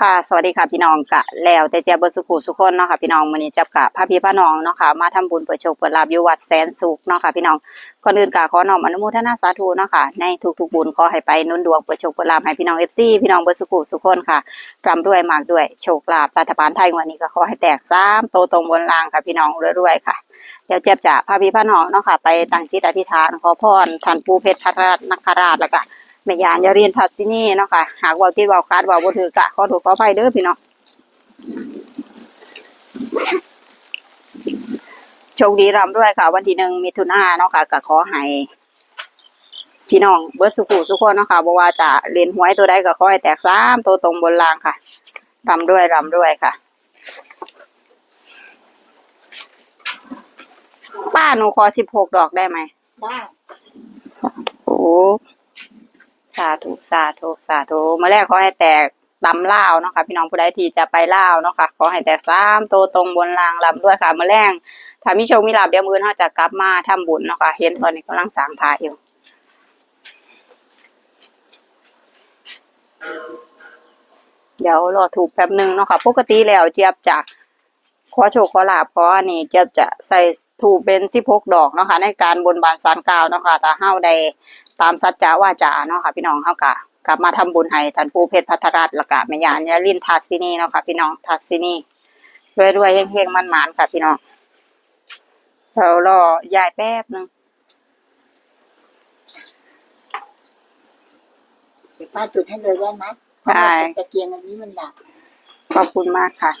ค่ะสวัสดีค่ะพี่น้องกะแล้วแต่เจ้าเบิร์สุขุสุขคนเนาะค่ะพี่น้องมื้อนี้จับกะพระพี่พระน้องเนาะค่ะมาทำบุญเปิดโชคเปิดลาบอยู่วัดแสนสุขเนาะค่ะพี่น้องก่อนอื่นกะขอน้อมอนุโมทนาสาธุเนาะค่ะในทุกๆบุญขอให้ไปนุ่นดวงเปิดโชคเปิดลาบให้พี่น้อง FC พี่น้องเบิร์สุขุสุขคนค่ะร่ำรวยมากด้วยโชคลาภรัฐบาลไทยวันนี้ก็ขอให้แตกซ้ำโตตรงบนล่างค่ะพี่น้องรวยๆค่ะเดี๋ยวเจ็บจะพาพี่พาน้องเนาะค่ะไปตั้งจิตอธิษฐานขอพรท่านปูเพชรพัทรนคราชแล้วก็ แม่ยานยาเรียนทัศนีเนาะค่ะ หากเว่าที่เว่าคาดเว่าบ่ถือกะขอถูกขออภัยเด้อพี่น้องโชคดีร่ำด้วยค่ะ วันที่หนึ่งมิถุนายนเนาะค่ะก็ขอให้พี่น้องเบิร์ดสุขุสุขคนเนาะค่ะบ่ว่าจะเล่นหวยตัวใดก็ขอให้แตกซ้ำตัวตรงบนล่างค่ะร่ำด้วยร่ำด้วยค่ะ ป้าหนูขอสิบหกดอกได้ไหมได้โอ้ สาธุสาธุสาธุมาแรกขอให้แตกลำเล่าเนาะค่ะพี่น้องผู้ใดที่จะไปเล่าเนาะค่ะขอให้แตกสามโตตรงบนรางลำด้วยค่ะมาแรงถ้ามีโชคมีลาบเดี๋ยวมือเขาจะกลับมาทำบุญเนาะค่ะเห็นตอนนี้กำลังสางพระอยู่เดี๋ยวรอถูกแป๊บหนึ่งเนาะค่ะปกติแล้วเจี๊ยบจะขอโชคขอลาบขออันนี้เจี๊ยบจะใส่ถูกเป็นสิบหกดอกเนาะค่ะในการบนบานสารกล่าวเนาะค่ะถ้าเฮาได้ ตามสัจจาวาจาเนาะค่ะ พี่น้องเฮากะกลับมาทำบุญให้ท่านปู่เพชรพัทรรัตน์แล้วก็แม่ยานยาลินทัศนีเนาะค่ะพี่น้องทัศนีรวยๆเฮงๆมันๆค่ะพี่น้องเรารอยายแป๊บหนึงเดี๋ยวป้าจุดให้เลยได้ไหมเพราะว่าตะเกียงอันนี้มันดับขอบคุณมากค่ะ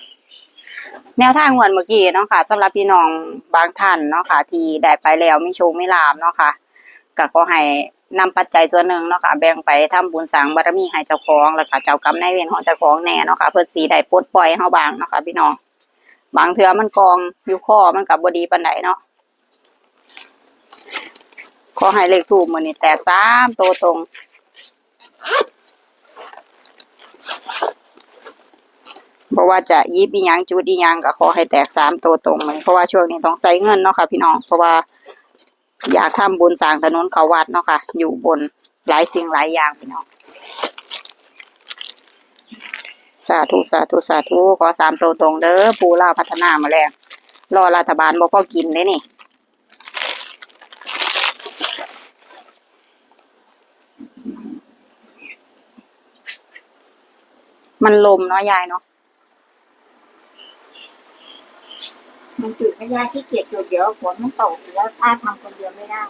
แนวทางงวดเมื่อกี้เนาะค่ะสำหรับพี่น้องบางท่านเนาะค่ะ ที่ได้ไปแล้วมีโชคมีลาบเนาะค่ะก็ขอให้ นำปัจจัยส่วนหนึ่งเนาะค่ะแบ่งไปทำบุญสร้างบารมีให้เจ้าของแล้วก็เจ้ากรรมนายเวรของเจ้าของแน่เนาะค่ะเพื่อสีได้ปลดปล่อยเฮาบางเนาะค่ะพี่น้องบางเทื่อมันกองอยู่คอมันก็บ่ดีปานใดเนาะขอให้เลขทูปมื้อนี้แตกสามตัวตรงเพราะว่าจะยิบอีหยังจุดอีหยังก็ขอให้แตกสามตัวตรงเลยเพราะว่าช่วงนี้ต้องใช้เงินเนาะค่ะพี่น้องเพราะว่า อยากทำบุญสร้างถนนเขาวัดเนาะค่ะ อยู่บนหลายสิ่งหลายอย่างพี่น้องสาธุสาธุสาธุขอสามโตตรงเด้อปูล่าพัฒนามาแล้วรอรัฐบาลบ่พอกินเด้นี่มันลมเนาะยายเนาะ มันจุดไม่ได้ที่เกียจจุดเดี๋ยวฝนมันตกแล้วป้าทำคนเดียวไม่ได้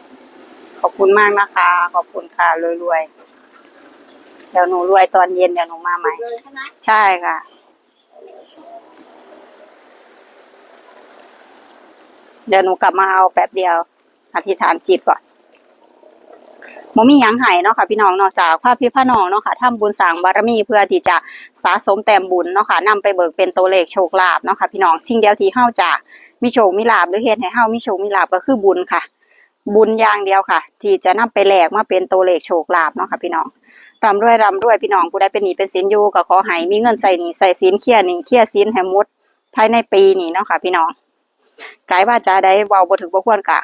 ขอบคุณมากนะคะ ขอบคุณค่ะรวยๆ เดี๋ยวหนูรวยตอนเย็นเดี๋ยวหนูมาใหม่ เลยใช่ไหมใช่ค่ะ เดี๋ยวหนูกลับมาเอาแป๊บเดียว อธิษฐานจิตก่อนมมีหยังไห้เนาะค่ะพี่น้องนอกจากพระพี่พระน้องเนาะค่ะทำบุญสร้างบารมีเพื่อที่จะสะสมแต้มบุญเนาะค่ะนำไปเบิกเป็นตัวเลขโชคลาภเนาะค่ะพี่น้องสิ่งเดียวที่เฮาจะ มีโชคมีลาภหรือเฮ็ดให้เฮามีโชคมีลาภก็คือบุญค่ะ บุญอย่างเดียวค่ะ ที่จะนำไปแลกมาเป็นตัวเลขโชคลาภเนาะค่ะพี่น้องร่ำรวยร่ำรวยพี่น้องผู้ใดเป็นหนี้เป็นสินอยู่ก็ขอให้มีเงินใส่หนี้ใส่สินเคลียร์หนี้เคลียร์สินให้หมดภายในปีนี้เนาะค่ะพี่น้องกายว่าจะได้เว้าบ่ถึงบ่ควรกะ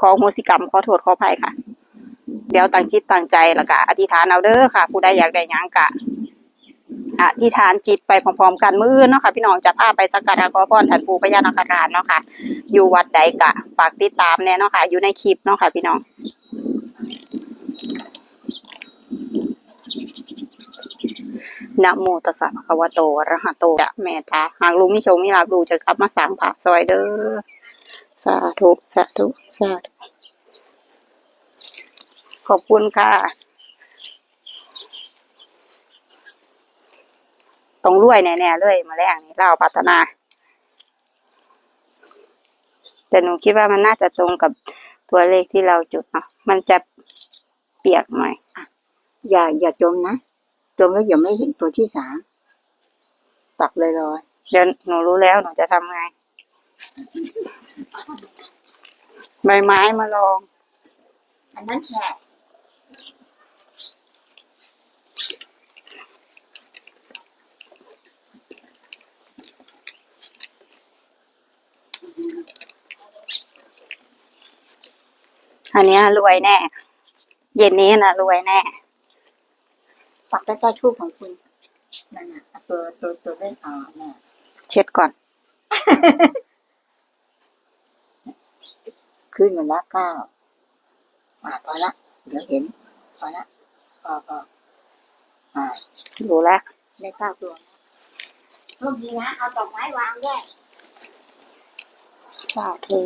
ขอโหสิกรรมขอโทษขออภัยค่ะ เดี๋ยวตั้งจิตตั้งใจแล้วก็อธิษฐานเอาเด้อค่ะ ผู้ใดอยากได้หยังกะ อธิษฐานจิตไปพร้อมๆกันมื้อนเนาะค่ะพี่น้องจะพาไปสักการะขอพรท่านปู่พญานาคราชเนาะค่ะ อยู่วัดใดกะฝากติดตามแน่เนาะค่ะ อยู่ในคลิปเนาะค่ะพี่น้องนะโมตัสสะภะคะวะโตอะระหะโตจะแม่ตาหากลุงมิชงมิลาบลูจะกลับมาสร้างพระซอยเด้อสาธุสาธุสาธุขอบคุณค่ะ ต้องรวยแน่ๆเลยมาแรงนี่เล่าพัฒนา แต่หนูคิดว่ามันน่าจะตรงกับตัวเลขที่เราจุดเนาะมันจะเปียกหน่อยอย่าอย่าจมนะจมแล้วอย่าไม่เห็นตัวที่สามตักเลยลอยเดี๋ยวหนูรู้แล้วหนูจะทำไง ใบไม้มาลอง อันนั้นแฉะ อันเนี้ยรวยแน่ เย็นนี้นะรวยแน่ปักใกล้ๆทูบของคุณนั่นน่ะเอาตัวตัวตัวเล่นออกเนี่ยเช็ดก่อน ขึ้นมาละเก้าอ่าพอละ เดี๋ยวเห็นพอละพอพออ่ารู้แล้วได้เก้าตัวโชคดีนะ เอาดอกไม้วางแยกสาธุ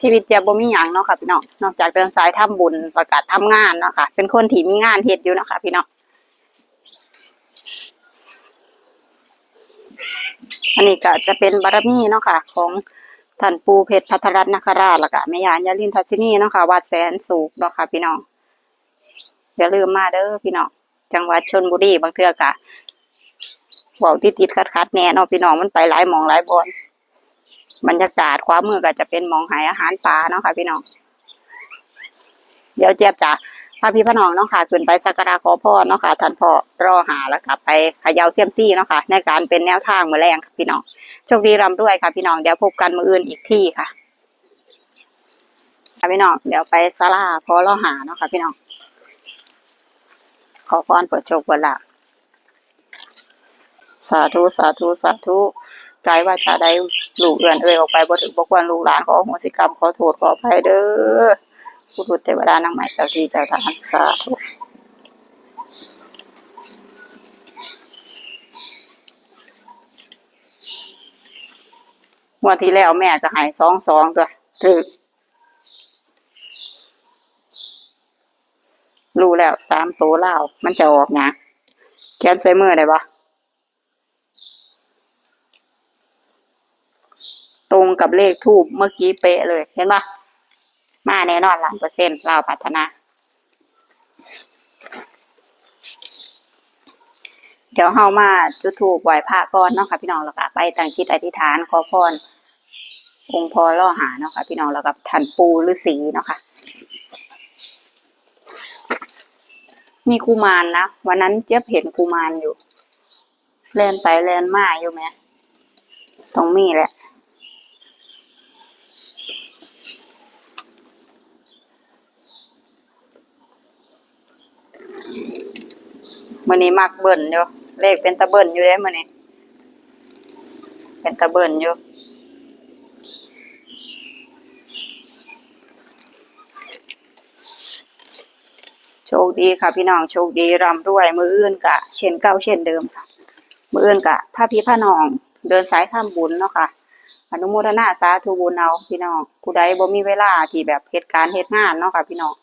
ชีวิตจะบ่มีหยังเนาะค่ะพี่น้องนอกจากเดินสายทำบุญประกาศทำงานเนาะค่ะ เป็นคนที่มีงานเฮ็ดอยู่เนาะค่ะพี่น้องอันนี้ก็จะเป็นบารมีเนาะค่ะ ของท่านปูเพชรพัทรรัตนนคราชแล้วก็แม่ยานยาลินทัศนีเนาะค่ะวัดแสนสูกเนาะค่ะพี่น้องอย่าลืมมาเด้อพี่น้องจังหวัดชนบุรีบางเทือกะเว้าติดติดขัดขัดแหน่เนาะพี่น้องมันไปหลายหมองหลายบอน บรรยากาศขวามือก็จะเป็นมองหายอาหารป่าเนาะค่ะพี่น้อง เดี๋ยวเจี๊ยบจะพาพี่พี่น้องเนาะค่ะขึ้นไปสักการะขอพรเนาะค่ะท่านพ่อรอหาแล้วกลับไปขย่าเซียมซี่เนาะค่ะในการเป็นแนวทางมือแรงค่ะพี่น้องโชคดีร่ำรวยค่ะพี่น้องเดี๋ยวพบกันมืออื่นอีกที่ค่ะค่ะพี่น้องเดี๋ยวไปศาลาพอรอหาเนาะค่ะพี่น้องขอพรเปิดโชคเปิดลาภสาธุสาธุสาธุ กายว่าจะได้ลูกเอื่อนเอ่ยออกไปบ่ถึงบ่ควรลูกหลานขอโหสิกรรมขอโทษขออภัยเด้อผู้ทุตเทวดานางหม่เจ้าที่เจ้าทางสาธุงวันที่แล้วแม่ก็หายสองสองตัวถือรู้แล้วสามตัวเล่ามันจะออกนะแคนใส่มือได้ปะ ตรงกับเลขทูบเมื่อกี้เป๊ะเลยเห็นปะมาแน่นอนล้านเปอร์เซ็นต์เราพัฒนา เดี๋ยวเฮามาจุดถูกไหวพระก่อนเนาะค่ะพี่น้องแล้วก็ไปตั้งจิตอธิษฐานขอพรองค์พอล่อหาเนาะค่ะพี่น้องแล้วกับท่านปูฤาษีเนาะค่ะมีกุมารนะวันนั้นเจี๊ยบเห็นกุมารอยู่แลนไปแลนมาอยู่ไหมต้องมีแหละ มื่อนี้มักเบิ่นอยู่เลขเป็นตะเบิ่นอยู่เด้มื่อนี้ เป็นตะเบิ่นอยู่โชคดีค่ะพี่น้องโชคดีร่ำรวยมืออื่นกะ เช่นเก่าเช่นเดิมค่ะ มืออื่นกะถ้าพี่พ่อน้องเดินสายทำบุญเนาะค่ะอนุโมทนาสาธุบุญเอาพี่น้องผู้ใดบ่มีเวลาที่แบบเหตุการณ์เหตุงานเนาะค่ะพี่น้อง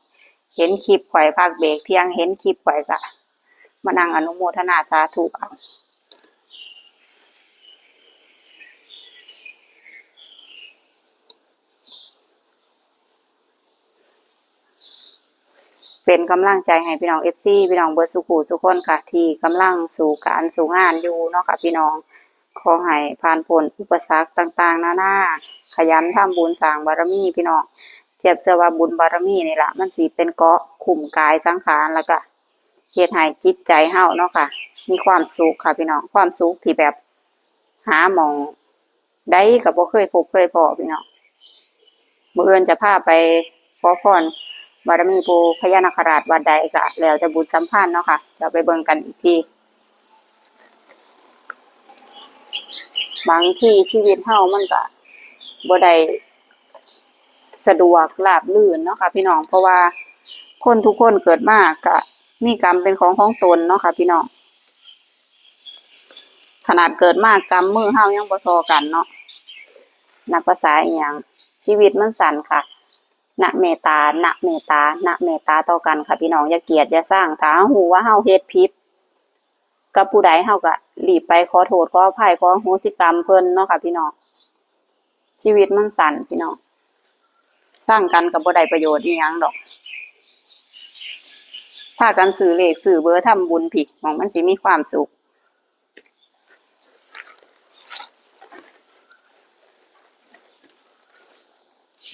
เห็นคลิปข่อยภาคเบรกเที่ยงเห็นคลิปข่อยกะ มานั่งอนุโมทนาสาธุเอาเป็นกำลังใจให้พี่น้องเอฟซีพี่น้องเบิร์ดสุขูสุขคนค่ะ ที่กำลังสู่การสู่งานอยู่เนาะค่ะพี่น้องขอให้ผ่านพ้นอุปสรรคต่างๆนานาขยันทำบุญสร้างบารมีพี่น้องเจ็บเสวาบุญบารมีนี่แหละมันสิเป็นเกาะขุมกายสังขารแล้วก็ เฮ็ดให้จิตใจเฮาเนาะค่ะ มีความสุขค่ะพี่น้อง ความสุขที่แบบหาหมองได้ก็บ่เคยพบเคยพอพี่น้องเมื้อเอื่นจะพาไปขอพรบารมีปูพญานาคราชวัดใดก็แล้วจะบุญสัมพันธ์เนาะค่ะเดี๋ยวไปเบิ่งกันอีกทีบางทีชีวิตเฮามันก็บ่ได้สะดวกราบรื่นเนาะค่ะพี่น้องเพราะว่าคนทุกคนเกิดมาก็ มีกรรมเป็นของของตนเนาะค่ะพี่น้องขนาดเกิดมากกรรมมือเฮายังบ่เทอกันเนาะนักภาษาอีหยังชีวิตมันสั้นค่ะนะเมตตานะเมตตานะเมตตาต่อกันค่ะพี่น้องอย่าเกลียดอย่าสร้างถ้าหูว่าเฮาเฮ็ดผิดกับผู้ใดเฮาก็รีบไปขอโทษขออภัยขอโหสิกรรมเพิ่นเนาะค่ะพี่น้องชีวิตมันสั้นพี่น้องสร้างกันกับบ่ได้ประโยชน์อีหยังดอกากันซื้อเลขซื้อเบอร์ทำบุญผิดมองมันสิมีความสุข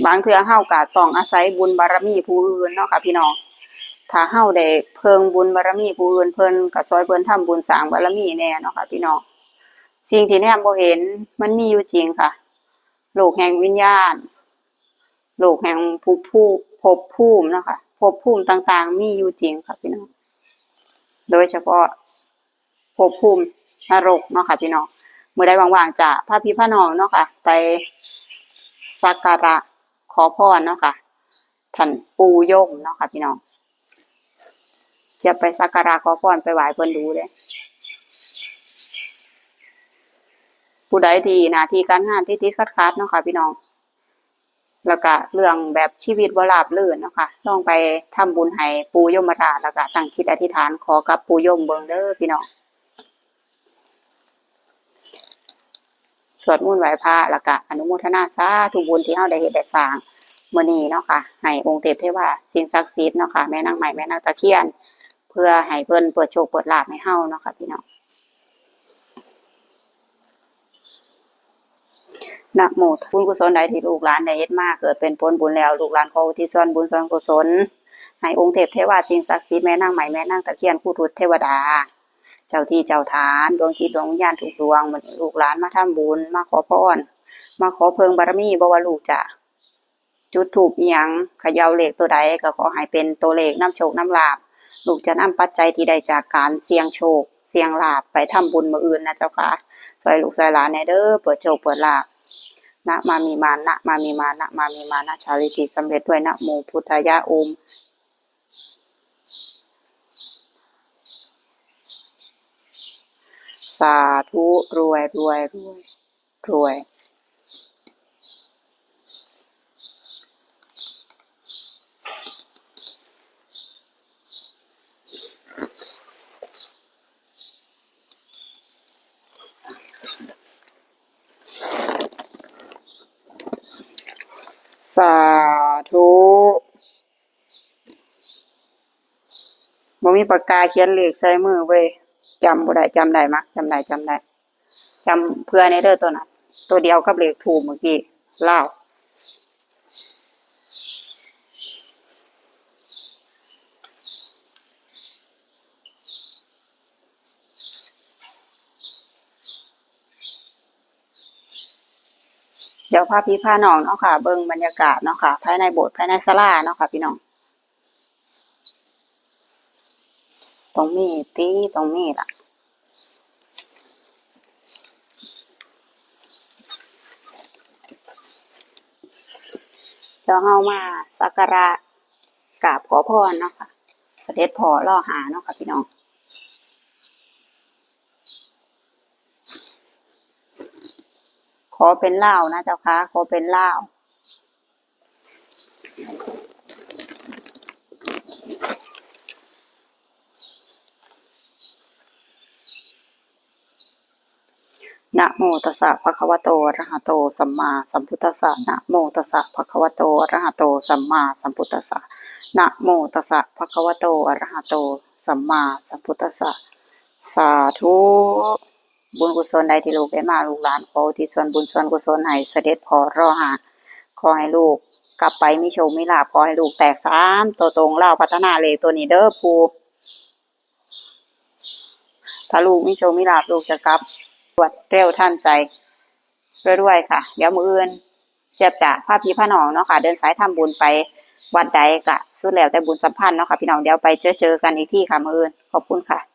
บางเทื่อเฮาก็ต้องอาศัยบุญบารมีผู้อื่นเนาะค่ะพี่น้องถ้าเฮาได้เพิ่งบุญบารมีผู้อื่นเพิ่นก็ช่วยเพิ่นทำบุญสร้างบารมีแน่เนาะค่ะพี่น้องสิ่งที่แนมบ่เห็นมันมีอยู่จริงค่ะ โลกแห่งวิญญาณ โลกแห่งภูมิภพภูมิเนาะค่ะ ภพภูมิต่างๆ มีอยู่จริงค่ะพี่น้อง โดยเฉพาะภพภูมินรกเนาะค่ะพี่น้องเมื่อใดว่างๆจะพาพี่พาน้องเนาะค่ะ ไปสักการะขอพรเนาะค่ะท่านปูย่มเนาะค่ะพี่น้องจะไปสักการะขอพรไปไหว้เพิ่นดูเลยผู้ใดที่หน้าที่การงานที่ติดขัดๆเนาะค่ะพี่น้อง แล้วก็เรื่องแบบชีวิตบ่ราบรื่นเนาะค่ะลองไปทำบุญให้ปู่ยมราชแล้วก็ตั้งจิตอธิษฐานขอกับปู่ยมเบิงเด้อพี่น้องสวดมนต์ไหว้พระแล้วก็อนุโมทนาสาธุบุญที่เฮาได้เฮ็ดได้สร้างมื้อนี้เนาะค่ะให้องค์เทพเทวาสิ่งศักดิ์สิทธิ์เนาะค่ะแม่นางใหม่แม่นางตะเคียน เพื่อให้เพิ่นเปิดโชคเปิดลาภให้เฮาเนาะค่ะพี่น้อง นะโมบุญกุศลใดที่ลูกหลานได้เฮ็ดมาเกิดเป็นผลบุญแล้วลูกหลานขออุทิศส่วนบุญส่วนกุศลให้องค์เทพเทวาสิ่งศักดิ์สิทธิ์แม่นางใหม่แม่นางตะเคียนผู้ทุตเทวดา เจ้าที่เจ้าทานดวงจิตดวงวิญญาณทุกดวงมื้อนลูกหลานมาทำบุญมาขอพรมาขอเพิงบารมีบว่าลูกจะจุดธูปอิหยังขย่าเลขตัวใดก็ขอให้เป็นตัวเลขน้ำโชคน้ำลาภลูกจะนำปัจจัยที่ได้จากการเสี่ยงโชค เสี่ยงลาภไปทำบุญมืออื่นนะเจ้าค่ะซอยลูกซอยหลานแหน่เด้อเปิดโชคเปิดลาภ นะมามีมานะมามีมานะมามีมานะชาลิติสำเร็จด้วยนะโมพุทธายะโอมสาธุรวยรวยรวยรวย สาธุบ่ มีปากกาเขียนเลขใส่มือเว้ยจำบ่ได้จำได้มะจำได้จำได้จำเพื่อในเด้อตัวนั้นตัวเดียวกับเลขถูกเมื่อกี้เล่าเดี๋ยวพาพี่พาน้องเนาะค่ะ เบิ่งบรรยากาศเนาะค่ะ ภายในโบสถ์ภายในศาลาเนาะค่ะ พี่น้อง ตรงนี้ตีตรงนี้ล่ะเดี๋ยวเฮามาสักการะกราบขอพรเนาะค่ะเสด็จพ่อล่อหาเนาะค่ะพี่น้องขอเป็นเล่านะเจ้าค่ะขอเป็นเล่า นะโมตัสสะภะคะวะโตอะระหะโต สัมมาสัมพุทธัสสะนะโมตัสสะภะคะวะโตอะระหะโต สัมมาสัมพุทธัสสะนะโมตัสสะภะคะวะโตอะระหะโต สัมมาสัมพุทธัสสะสาธุบุญกุศลใดที่ลูกได้มาลูกหลานขอที่ส่วนบุญส่วนกุศลให้เสด็จพอรอหาขอให้ลูกกลับไปมีโชคมีลาภขอให้ลูกแตกสามตัวตรงเล่าพัฒนาเลยตัวนี้เด้อภูถ้าลูกมีโชคมีลาภลูกจะกลับ รวดเร็วท่านใจรวยๆค่ะ เดี๋ยวมืออื่นเจ็บจากพาพพี่พาน้องเนาะค่ะ เดินสายทำบุญไปวัดใดกะสุดแล้วแต่บุญสัมพันธ์เนาะค่ะพี่น้องเดี๋ยวไปเจอเจอกันอีกที่ค่ะมืออื่นขอบคุณค่ะ